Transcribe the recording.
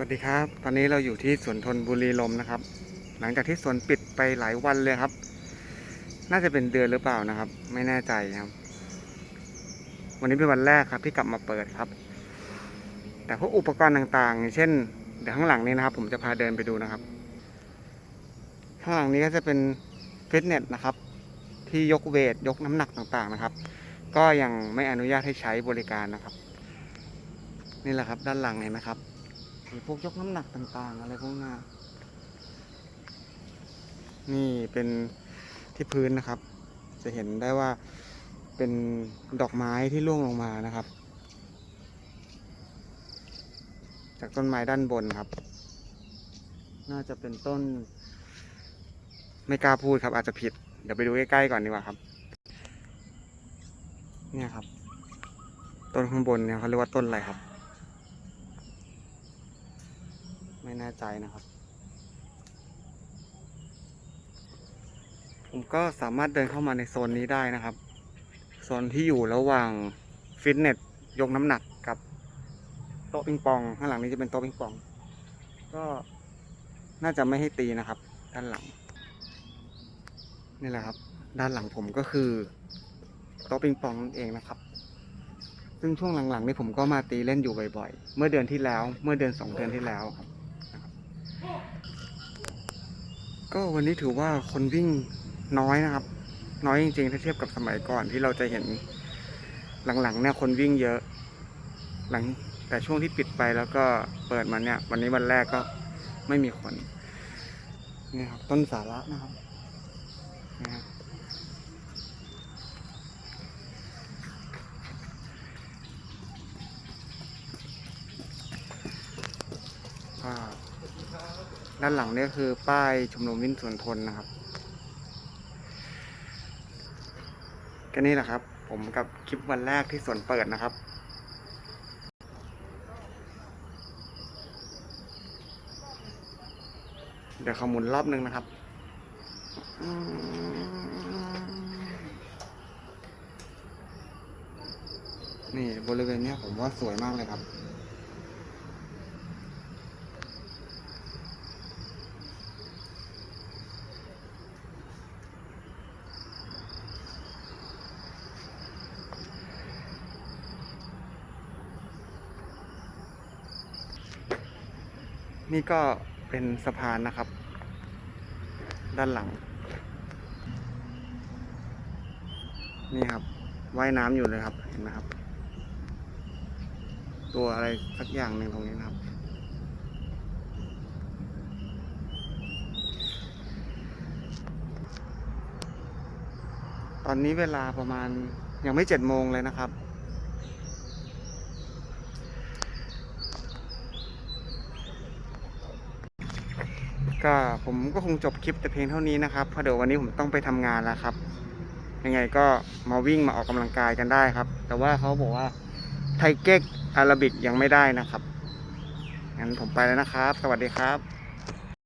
สวัสดีครับ ตอนนี้เราอยู่ที่สวนทนบุรีลมนะครับ หลังจากที่สวนปิดไปหลายวันเลยครับ น่าจะเป็นเดือนหรือเปล่านะครับ ไม่แน่ใจครับ วันนี้เป็นวันแรกครับที่กลับมาเปิดครับ แต่พวกอุปกรณ์ต่างๆ เช่น เดี๋ยวข้างหลังนี้นะครับ ผมจะพาเดินไปดูนะครับ ข้างหลังนี้ก็จะเป็นฟิตเนสนะครับ ที่ยกเวทยกน้ำหนักต่างๆนะครับ ก็ยังไม่อนุญาตให้ใช้บริการนะครับ นี่แหละครับ ด้านหลังเห็นไหมครับ มีพวกยกน้ำหนักต่างๆ อะไรพวกนี้นี่เป็นที่พื้นนะครับ จะเห็นได้ว่าเป็นดอกไม้ที่ร่วงลงมานะครับ จากต้นไม้ด้านบนครับ น่าจะเป็นต้น ไม่กล้าพูดครับ อาจจะผิด เดี๋ยวไปดูใกล้ๆก่อนดีกว่าครับ เนี่ยครับ ต้นข้างบนเนี่ยเขาเรียกว่าต้นอะไรครับ ไม่แน่ใจนะครับ ผมก็สามารถเดินเข้ามาในโซนนี้ได้นะครับ โซนที่อยู่ระหว่างฟิตเนสยกน้ำหนักกับโต๊ะปิงปองข้างหลังนี้จะเป็นโต๊ะปิงปอง ก็น่าจะไม่ให้ตีนะครับ ด้านหลัง นี่แหละครับ ด้านหลังผมก็คือโต๊ะปิงปองนั่นเองนะครับ ซึ่งช่วงหลังๆนี่ผมก็มาตีเล่นอยู่บ่อยๆ เมื่อเดือนที่แล้ว เมื่อเดือนสองเดือนที่แล้วครับ ก็วันนี้ถือว่าคนวิ่งน้อยนะครับ น้อยจริงๆ ถ้าเทียบกับสมัยก่อนที่เราจะเห็นหลังๆเนี่ยคนวิ่งเยอะ หลังแต่ช่วงที่ปิดไปแล้วก็เปิดมาเนี่ย วันนี้วันแรกก็ไม่มีคนนี่ครับต้นสาระนะครับนี่ครับก็ ด้านหลังนี่คือป้ายชมรมวิ่งสวนทนนะครับก็นี่แหละครับ ผมกับคลิปวันแรกที่สวนเปิดนะครับเดี๋ยวขมุนรอบนึงนะครับ นี่บริเวณนี้ผมว่าสวยมากเลยครับ นี่ก็เป็นสะพานนะครับ ด้านหลัง นี่ครับว่ายน้ำอยู่เลยครับเห็นไหมครับ ตัวอะไรสักอย่างหนึ่งตรงนี้นะครับ ตอนนี้เวลาประมาณยังไม่เจ็ดโมงเลยนะครับ ก็ผมก็คงจบคลิปแต่เพียงเท่านี้นะครับเพราะเดี๋ยววันนี้ผมต้องไปทำงานแล้วครับ ยังไงก็มาวิ่งมาออกกำลังกายกันได้ครับ แต่ว่าเขาบอกว่าไทเก๊กอาราบิกยังไม่ได้นะครับงั้นผมไปแล้วนะครับ สวัสดีครับ